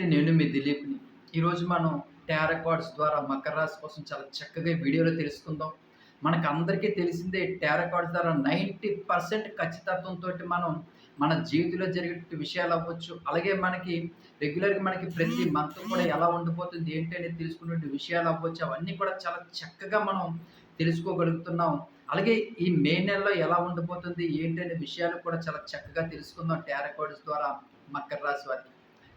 అండి నేను మీ దిలీప్‌ని. ఈరోజు మనం టారో కార్డ్స్ ద్వారా మకర రాశి కోసం చాలా చక్కగా వీడియోలో తెలుసుకుందాం. మనకందరికీ తెలిసిందే టారో కార్డ్స్ ద్వారా నైంటీ పర్సెంట్ ఖచ్చితత్వంతో మనం మన జీవితంలో జరిగే విషయాలు అవ్వచ్చు అలాగే మనకి రెగ్యులర్‌గా మనకి ప్రతి మంత్ కూడా ఎలా ఉండిపోతుంది, ఏంటి అనేది తెలుసుకునే విషయాలవ్వచ్చు, అవన్నీ కూడా చాలా చక్కగా మనం తెలుసుకోగలుగుతున్నాం. అలాగే ఈ మే నెలలో ఎలా ఉండిపోతుంది, ఏంటి అనే విషయాలు కూడా చాలా చక్కగా తెలుసుకుందాం టారో ద్వారా మకర రాశి వారికి.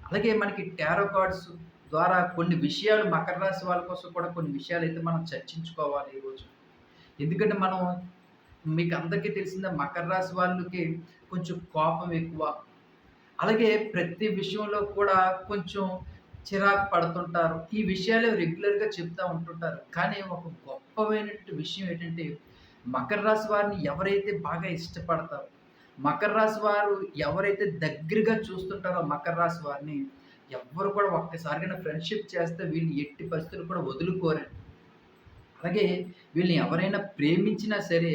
అలాగే మనకి టారో కార్డ్స్ ద్వారా కొన్ని విషయాలు మకర రాశి వాళ్ళ కోసం కూడా కొన్ని విషయాలు అయితే మనం చర్చించుకోవాలి ఈరోజు. ఎందుకంటే మనం మీకు అందరికీ తెలిసిందే మకర రాశి వాళ్ళకి కొంచెం కోపం ఎక్కువ. అలాగే ప్రతి విషయంలో కూడా కొంచెం చిరాకు పడుతుంటారు. ఈ విషయాలు రెగ్యులర్‌గా చెప్తూ ఉంటుంటారు. కానీ ఒక గొప్పమైనటువంటి విషయం ఏంటంటే మకర రాశి వారిని ఎవరైతే బాగా ఇష్టపడతారో, మకర రాశి వారు ఎవరైతే దగ్గరగా చూస్తుంటారో మకర రాశి వారిని ఎవ్వరు కూడా ఒక్కసారిగా ఫ్రెండ్‌షిప్ చేస్తే వీళ్ళు ఎట్టి పరిస్థితులు కూడా వదులుకోరండి. అలాగే వీళ్ళని ఎవరైనా ప్రేమించినా సరే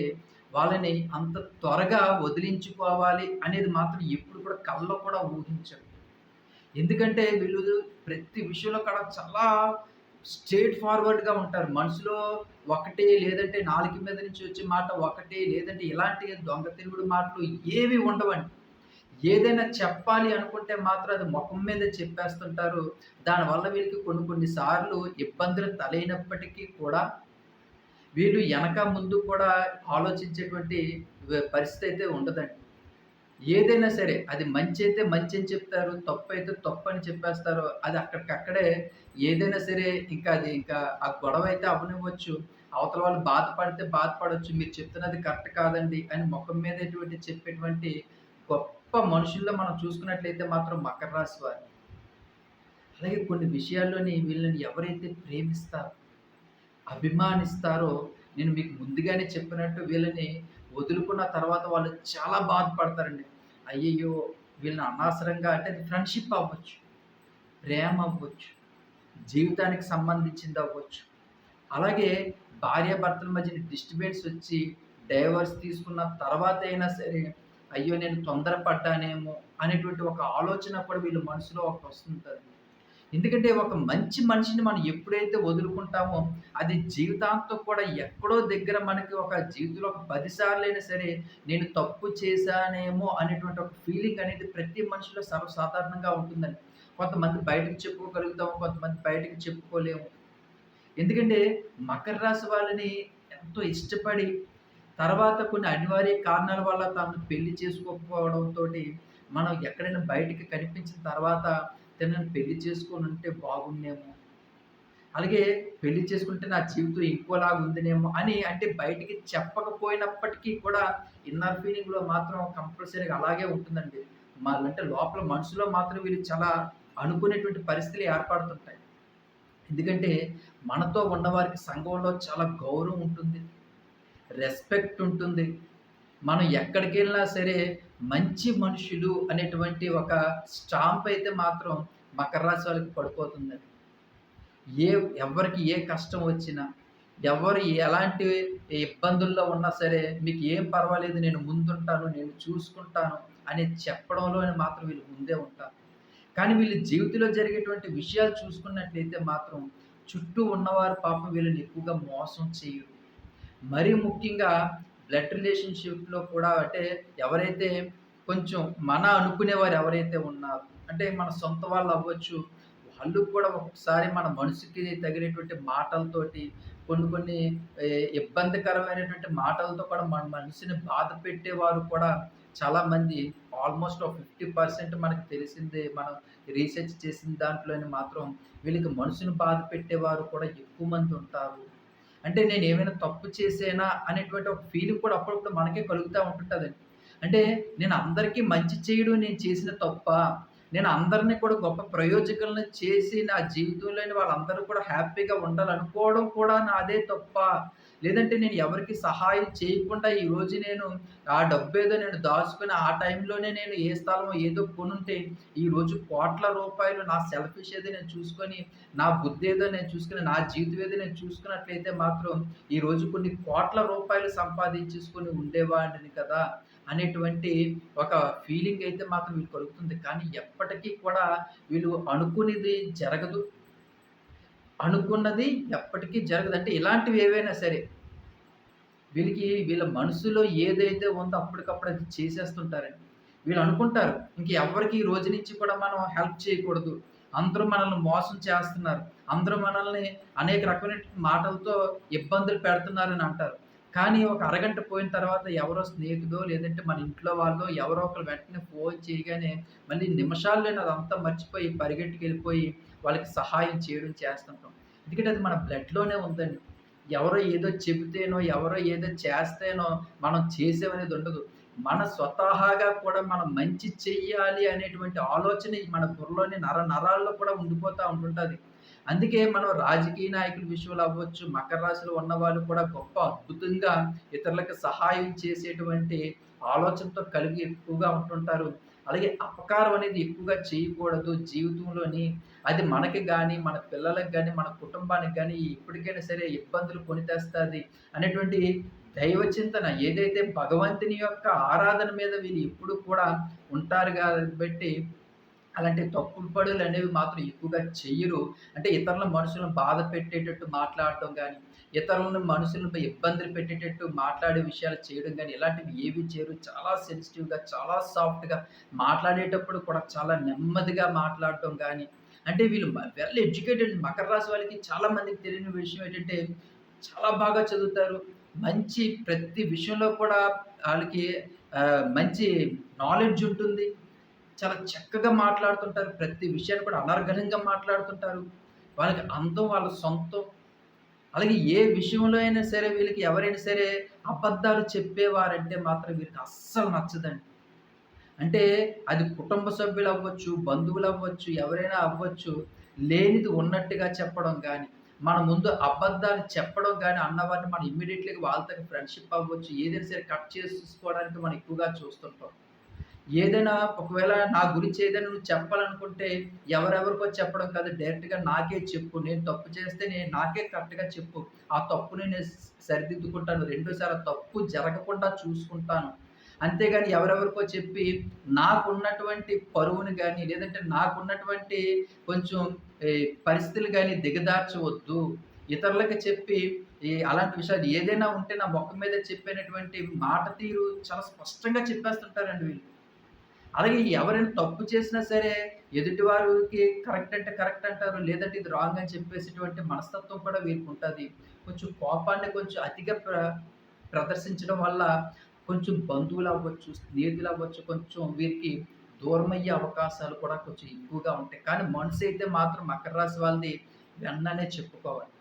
వాళ్ళని అంత త్వరగా వదిలించుకోవాలి అనేది మాత్రం ఎప్పుడు కూడా కళ్ళలో కూడా ఊహించరు. ఎందుకంటే వీళ్ళు ప్రతి విషయంలో కూడా చాలా స్ట్రేట్ ఫార్వర్డ్‌గా ఉంటారు. మనసులో ఒకటి లేదంటే నాలుక మీద నుంచి వచ్చే మాట ఒకటి లేదంటే ఇలాంటి దొంగ తిరుగుడు మాటలు ఏవి ఉండవండి. ఏదైనా చెప్పాలి అనుకుంటే మాత్రం అది ముఖం మీద చెప్పేస్తుంటారు. దానివల్ల వీళ్ళకి కొన్ని కొన్ని సార్లు ఇబ్బందులు తలైనప్పటికీ కూడా వీళ్ళు వెనక ముందు కూడా ఆలోచించేటువంటి పరిస్థితి అయితే ఉండదండి. ఏదైనా సరే అది మంచి అయితే మంచి అని చెప్తారు. తప్పైతే తప్పని చెప్పేస్తారు. అది అక్కడికక్కడే ఏదైనా సరే ఇంకా అది ఇంకా ఆ గొడవ అయితే అవ్వనివ్వచ్చు. అవతల వాళ్ళు బాధపడితే బాధపడవచ్చు మీరు చెప్తున్నది కరెక్ట్ కాదండి అని ముఖం మీద ఎటువంటి చెప్పేటువంటి గొప్ప మనుషుల్లో మనం చూసుకున్నట్లయితే మాత్రం మకర రాశి వారు. అలాగే కొన్ని విషయాల్లోని వీళ్ళని ఎవరైతే ప్రేమిస్తారో, అభిమానిస్తారో నేను మీకు ముందుగానే చెప్పినట్టు వీళ్ళని వదులుకున్న తర్వాత వాళ్ళు చాలా బాధపడతారండి. అయ్యయ్యో! వీళ్ళని అనవసరంగా అంటే అది ఫ్రెండ్‌షిప్ అవ్వచ్చు, ప్రేమ అవ్వచ్చు, జీవితానికి సంబంధించింది అవ్వచ్చు. అలాగే భార్యాభర్తల మధ్య డిస్టర్బెన్స్ వచ్చి డైవర్స్ తీసుకున్న తర్వాత అయినా సరే, అయ్యో! నేను తొందరపడ్డానేమో అనేటువంటి ఒక ఆలోచన కూడా వీళ్ళ మనసులో ఒకటి వస్తుంటుంది ఎందుకంటే ఒక మంచి మనిషిని మనం ఎప్పుడైతే వదులుకుంటామో అది జీవితాంతం కూడా ఎక్కడో దగ్గర మనకి ఒక జీవితంలో ఒక పదిసార్లు అయినా సరే నేను తప్పు చేశానేమో అనేటువంటి ఒక ఫీలింగ్ అనేది ప్రతి మనిషిలో సర్వసాధారణంగా ఉంటుందండి. కొంతమంది బయటకు చెప్పుకోగలుగుతాము. కొంతమంది బయటకు చెప్పుకోలేము. ఎందుకంటే మకర రాశి వాళ్ళని ఎంతో ఇష్టపడి తర్వాత కొన్ని అనివార్య కారణాల వల్ల తాను పెళ్ళి చేసుకోకపోవడంతో మనం ఎక్కడైనా బయటికి కనిపించిన తర్వాత తనని పెళ్ళి చేసుకొనుంటే బాగుండేమో. అలాగే పెళ్ళి చేసుకుంటే నా జీవితం ఇంకోలాగా ఉందినేమో అని అంటే బయటికి చెప్పకపోయినప్పటికీ కూడా ఇన్నర్ ఫీలింగ్‌లో మాత్రం కంపల్సరీగా అలాగే ఉంటుందండి. అంటే లోపల మనసులో మాత్రం వీళ్ళు చాలా అనుకునేటువంటి పరిస్థితులు ఏర్పడుతుంటాయి. ఎందుకంటే మనతో ఉన్నవారికి సంఘంలో చాలా గౌరవం ఉంటుంది. రెస్పెక్ట్ ఉంటుంది. మనం ఎక్కడికెళ్ళినా సరే మంచి మనుషులు అనేటువంటి ఒక స్టాంప్ అయితే మాత్రం మకర రాశి వాళ్ళకి పడిపోతుందండి. ఏ ఎవరికి ఏ కష్టం వచ్చినా, ఎవరు ఎలాంటి ఇబ్బందుల్లో ఉన్నా సరే మీకు ఏం పర్వాలేదు నేను ముందుంటాను, నేను చూసుకుంటాను అని చెప్పడంలో మాత్రం వీళ్ళు ముందే ఉంటారు. కానీ వీళ్ళ జీవితంలో జరిగేటువంటి విషయాలు చూసుకున్నట్లయితే మాత్రం చుట్టూ ఉన్నవారు పాపం వీళ్ళని ఎక్కువగా మోసం చేయరు. మరీ ముఖ్యంగా బ్లడ్ రిలేషన్‌షిప్‌లో కూడా అంటే ఎవరైతే కొంచెం మన అనుకునేవారు ఎవరైతే ఉన్నారు అంటే మన సొంత వాళ్ళు అవ్వచ్చు. వాళ్ళు కూడా ఒకసారి మన మనసుకి తగినటువంటి మాటలతోటి కొన్ని కొన్ని ఇబ్బందికరమైనటువంటి మాటలతో కూడా మన మనసుని బాధ పెట్టేవారు కూడా చాలామంది ఆల్మోస్ట్ ఒక 50% మనకు తెలిసిందే. మనం రీసెర్చ్ చేసిన దాంట్లోనే మాత్రం వీళ్ళకి మనసుని బాధ పెట్టేవారు కూడా ఎక్కువ మంది ఉంటారు. అంటే నేను ఏమైనా తప్పు చేసేనా అనేటువంటి ఒక ఫీలింగ్ కూడా అప్పుడప్పుడు మనకే కలుగుతూ ఉంటుంటుందండి. అంటే నేను అందరికీ మంచి చేయడం నేను చేసిన తప్ప నేను అందరిని కూడా గొప్ప ప్రయోజకులను చేసి నా జీవితంలోని వాళ్ళందరూ కూడా హ్యాపీగా ఉండాలనుకోవడం కూడా నాదే తప్ప లేదంటే నేను ఎవరికి సహాయం చేయకుండా ఈరోజు నేను ఆ డబ్బు ఏదో నేను దాచుకుని ఆ టైంలోనే నేను ఏ స్థలమో ఏదో కొనుంటే ఈరోజు కోట్ల రూపాయలు నా సెల్ఫిష్ ఏదో నేను చూసుకొని, నా బుద్ధి ఏదో నేను చూసుకుని నా జీవితం ఏదో నేను చూసుకున్నట్లయితే మాత్రం ఈరోజు కొన్ని కోట్ల రూపాయలు సంపాదించేసుకొని ఉండేవాడిని కదా! అనేటువంటి ఒక ఫీలింగ్ అయితే మాత్రం వీళ్ళు కలుగుతుంది. కానీ ఎప్పటికీ కూడా వీళ్ళు అనుకునేది జరగదు. అనుకున్నది ఎప్పటికీ జరగదు. అంటే ఇలాంటివి ఏవైనా సరే వీళ్ళకి వీళ్ళ మనసులో ఏదైతే ఉందో అప్పటికప్పుడు అది చేసేస్తుంటారండి. వీళ్ళు అనుకుంటారు ఇంక ఎవ్వరికి ఈ రోజు నుంచి కూడా మనం హెల్ప్ చేయకూడదు. అందరూ మనల్ని మోసం చేస్తున్నారు. అందరూ మనల్ని అనేక రకమైన మాటలతో ఇబ్బందులు పెడుతున్నారని అంటారు. కానీ ఒక అరగంట పోయిన తర్వాత ఎవరో స్నేహితుడో లేదంటే మన ఇంట్లో వాళ్ళు ఎవరో ఒకరు వెంటనే ఫోన్ చేయగానే మళ్ళీ నిమిషాల్లోనే అదంతా మర్చిపోయి పరిగెట్టుకెళ్ళిపోయి వాళ్ళకి సహాయం చేయడం చేస్తుంటాం. ఎందుకంటే అది మన బ్లడ్‌లోనే ఉందండి. ఎవరో ఏదో చెబితేనో, ఎవరో ఏదో చేస్తేనో మనం చేసేవనేది ఉండదు. మన స్వతహాగా కూడా మనం మంచి చెయ్యాలి అనేటువంటి ఆలోచన మన బుర్రలోని నర నరాల్లో కూడా ఉండిపోతూ ఉంటుంటుంది అందుకే మనం రాజకీయ నాయకుల విషయంలో అవ్వచ్చు, మకర రాశిలో ఉన్నవాళ్ళు కూడా గొప్ప అద్భుతంగా ఇతరులకు సహాయం చేసేటువంటి ఆలోచనతో కలిగి ఎక్కువగా ఉంటుంటారు. అలాగే అపకారం అనేది ఎక్కువగా చేయకూడదు జీవితంలోని. అది మనకి కానీ మన పిల్లలకి కానీ మన కుటుంబానికి కానీ ఎప్పటికైనా సరే ఇబ్బందులు కొని తెస్తుంది అనేటువంటి దైవ చింతన ఏదైతే భగవంతుని యొక్క ఆరాధన మీద వీళ్ళు ఎప్పుడు కూడా ఉంటారు కాబట్టి అలాంటి తప్పుడు అనేవి మాత్రం ఎక్కువగా చెయ్యరు. అంటే ఇతరుల మనుషులను బాధ పెట్టేటట్టు మాట్లాడటం కానీ ఇతరులను మనుషులపై ఇబ్బందులు పెట్టేటట్టు మాట్లాడే విషయాలు చేయడం కానీ ఇలాంటివి ఏవి చేయరు. చాలా సెన్సిటివ్‌గా, చాలా సాఫ్ట్‌గా మాట్లాడేటప్పుడు కూడా చాలా నెమ్మదిగా మాట్లాడటం కానీ అంటే వీళ్ళు వెల్ ఎడ్యుకేటెడ్ మకర రాశి వాళ్ళకి చాలా మందికి తెలియని విషయం ఏంటంటే, చాలా బాగా చదువుతారు. మంచి ప్రతి విషయంలో కూడా వాళ్ళకి మంచి నాలెడ్జ్ ఉంటుంది. చాలా చక్కగా మాట్లాడుతుంటారు. ప్రతి విషయాన్ని కూడా అనర్ఘనంగా మాట్లాడుతుంటారు. వాళ్ళకి అందం వాళ్ళ సొంతం. అలాగే ఏ విషయంలో అయినా సరే వీళ్ళకి ఎవరైనా సరే అబద్ధాలు చెప్పేవారంటే మాత్రం వీరికి అస్సలు నచ్చదండి. అంటే అది కుటుంబ సభ్యులు అవ్వచ్చు బంధువులు అవ్వచ్చు ఎవరైనా అవ్వచ్చు. లేనిది ఉన్నట్టుగా చెప్పడం కానీ మన ముందు అబద్ధాలు చెప్పడం కానీ అన్నవారిని మనం ఇమ్మీడియట్లీ వాళ్ళతో ఫ్రెండ్‌షిప్ అవ్వచ్చు. ఏదైనా సరే కట్ చేసుకోవడానికి మనం ఎక్కువగా చూస్తుంటాం. ఏదైనా ఒకవేళ నా గురించి ఏదైనా నువ్వు చెప్పాలనుకుంటే ఎవరెవరికో చెప్పడం కాదు. డైరెక్ట్‌గా నాకే చెప్పు. నేను తప్పు చేస్తే నేను నాకే కరెక్ట్‌గా చెప్పు. ఆ తప్పుని నేను సరిదిద్దుకుంటాను. రెండోసారి ఆ తప్పు జరగకుండా చూసుకుంటాను. అంతేగాని ఎవరెవరికో చెప్పి నాకున్నటువంటి పరువుని కానీ లేదంటే నాకున్నటువంటి కొంచెం పరిస్థితులు కానీ దిగదార్చవద్దు ఇతరులకి చెప్పి ఈ అలాంటి విషయాలు ఏదైనా ఉంటే నా మొక్క మీద చెప్పినటువంటి మాట తీరు చాలా స్పష్టంగా చెప్పేస్తుంటారండి వీళ్ళు. అలాగే ఎవరైనా తప్పు చేసినా సరే ఎదుటివారికి కరెక్ట్ అంటే కరెక్ట్ అంటారు. లేదంటే ఇది రాంగ్ అని చెప్పేసేటువంటి మనస్తత్వం కూడా వీరికి ఉంటుంది కొంచెం కోపాన్ని కొంచెం అతిగా ప్ర ప్రదర్శించడం వల్ల కొంచెం బంధువులవ్వచ్చు, స్నేహితులవ్వచ్చు కొంచెం వీరికి దూరమయ్యే అవకాశాలు కూడా కొంచెం ఎక్కువగా ఉంటాయి. కానీ మనసు అయితే మాత్రం మకర రాశి వాళ్ళది వెన్ననే చెప్పుకోవాలి.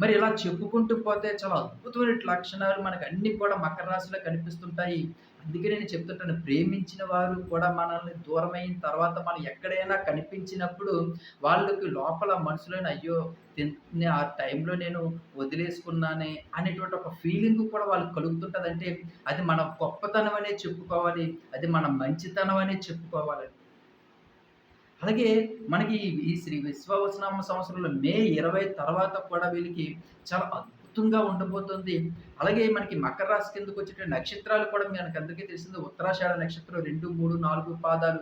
మరి ఇలా చెప్పుకుంటూ పోతే చాలా అద్భుతమైన లక్షణాలు మనకు అన్నీ కూడా మకర రాశిలో కనిపిస్తుంటాయి. అందుకే నేను చెప్తుంటాను ప్రేమించిన వారు కూడా మనల్ని దూరమైన తర్వాత మనం ఎక్కడైనా కనిపించినప్పుడు వాళ్ళకి లోపల మనసులోనే అయ్యో! ఆ టైంలో నేను వదిలేసుకున్నానే అనేటువంటి ఒక ఫీలింగ్ కూడా వాళ్ళకి కలుగుతుంటుందంటే అది మన గొప్పతనం అనే చెప్పుకోవాలి. అది మన మంచితనం అనే చెప్పుకోవాలి అలాగే మనకి ఈ శ్రీ విశ్వవసనామ సంవత్సరంలో మే 20 తర్వాత కూడా వీళ్ళకి చాలా యుక్తంగా ఉండబోతుంది. అలాగే మనకి మకర రాశి కిందకొచ్చేటువంటి నక్షత్రాలు కూడా మనకందరికీ తెలిసింది ఉత్తరాషాఢ నక్షత్రం 2, 3, 4 పాదాలు.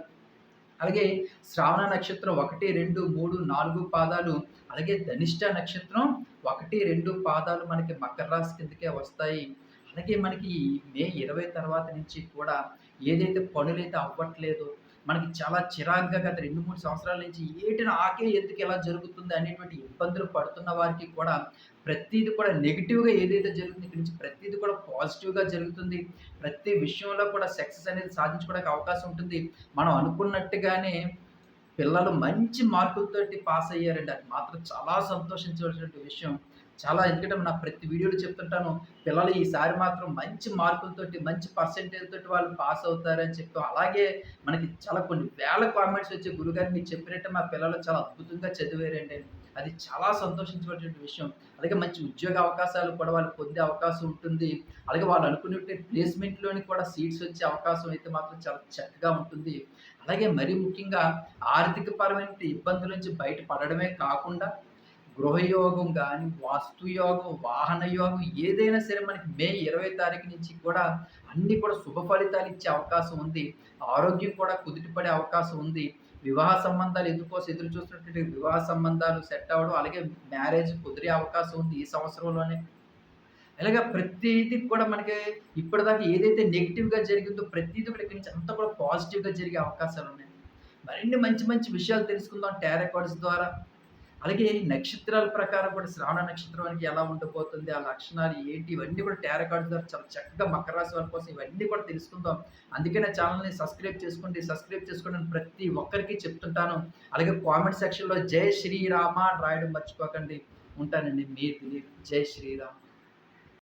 అలాగే శ్రావణ నక్షత్రం 1, 2, 3, 4 పాదాలు. అలాగే ధనిష్ట నక్షత్రం 1, 2 పాదాలు మనకి మకర రాశి కిందకే వస్తాయి. అలాగే మనకి మే 20 తర్వాత నుంచి కూడా ఏదైతే పనులైతే అవ్వట్లేదో, మనకి చాలా చిరాగ్గా గత 2, 3 సంవత్సరాల నుంచి ఏటిన ఆకే ఎందుకు ఎలా జరుగుతుంది అనేటువంటి ఇబ్బందులు పడుతున్న వారికి కూడా ప్రతిది కూడా నెగిటివ్గా ఏదైతే జరుగుతుంది ఇక్కడి నుంచి ప్రతిది కూడా పాజిటివ్‌గా జరుగుతుంది. ప్రతి విషయంలో కూడా సక్సెస్ అనేది సాధించుకోవడానికి అవకాశం ఉంటుంది. మనం అనుకున్నట్టుగానే పిల్లలు మంచి మార్కులతోటి పాస్ అయ్యారండి. అది మాత్రం చాలా సంతోషించవలసినటువంటి విషయం. చాలా ఎందుకంటే నా ప్రతి వీడియోలో చెప్తుంటాను. పిల్లలు ఈసారి మాత్రం మంచి మార్కులతోటి, మంచి పర్సెంటేజ్ తోటి వాళ్ళు పాస్ అవుతారని చెప్తాం. అలాగే మనకి చాలా కొన్ని వేల కామెంట్స్ వచ్చే గురుగారు మీరు చెప్పినట్టు మా పిల్లలు చాలా అద్భుతంగా చదివారండి అది చాలా సంతోషించవలసినటువంటి విషయం. అలాగే మంచి ఉద్యోగ అవకాశాలు కూడా వాళ్ళు పొందే అవకాశం ఉంటుంది. అలాగే వాళ్ళు అనుకునే ప్లేస్‌మెంట్‌లోని కూడా సీట్స్ వచ్చే అవకాశం అయితే మాత్రం చాలా చక్కగా ఉంటుంది. అలాగే మరీ ముఖ్యంగా ఆర్థికపరమైన ఇబ్బందుల నుంచి బయట పడడమే కాకుండా గృహయోగం కానీ వాస్తు యోగం వాహన యోగం ఏదైనా సరే మనకి మే ఇరవై తారీఖు నుంచి కూడా అన్ని కూడా శుభ ఫలితాలు ఇచ్చే అవకాశం ఉంది. ఆరోగ్యం కూడా కుదుటిపడే అవకాశం ఉంది. వివాహ సంబంధాలు ఎందుకోసం ఎదురు చూస్తున్నటువంటి వివాహ సంబంధాలు సెట్ అవ్వడం అలాగే మ్యారేజ్ కుదిరే అవకాశం ఉంది ఈ సంవత్సరంలోనే. అలాగే ప్రతిదీ కూడా మనకి ఇప్పటిదాకా ఏదైతే నెగిటివ్గా జరిగిందో ప్రతిదీ కూడా ఇక్కడి నుంచి అంతా కూడా పాజిటివ్గా జరిగే అవకాశాలు ఉన్నాయి. మరిన్ని మంచి మంచి విషయాలు తెలుసుకుందాం టారెకార్డ్స్ ద్వారా. అలాగే ఈ నక్షత్రాల ప్రకారం కూడా శ్రావణ నక్షత్రానికి ఎలా ఉండబోతుంది ఆ లక్షణాలు ఏంటి ఇవన్నీ కూడా టారెకార్డ్స్ ద్వారా చాలా చక్కగా మకర రాశి వారి కోసం ఇవన్నీ కూడా తెలుసుకుందాం. అందుకే నా ఛానల్ని సబ్స్క్రైబ్ చేసుకోండి సబ్స్క్రైబ్ చేసుకోండి ప్రతి ఒక్కరికి చెప్తుంటాను. అలాగే కామెంట్ సెక్షన్లో జై శ్రీరామ రాయడం మర్చిపోకండి. ఉంటానండి మీ దిలీప్ జై శ్రీరామ్.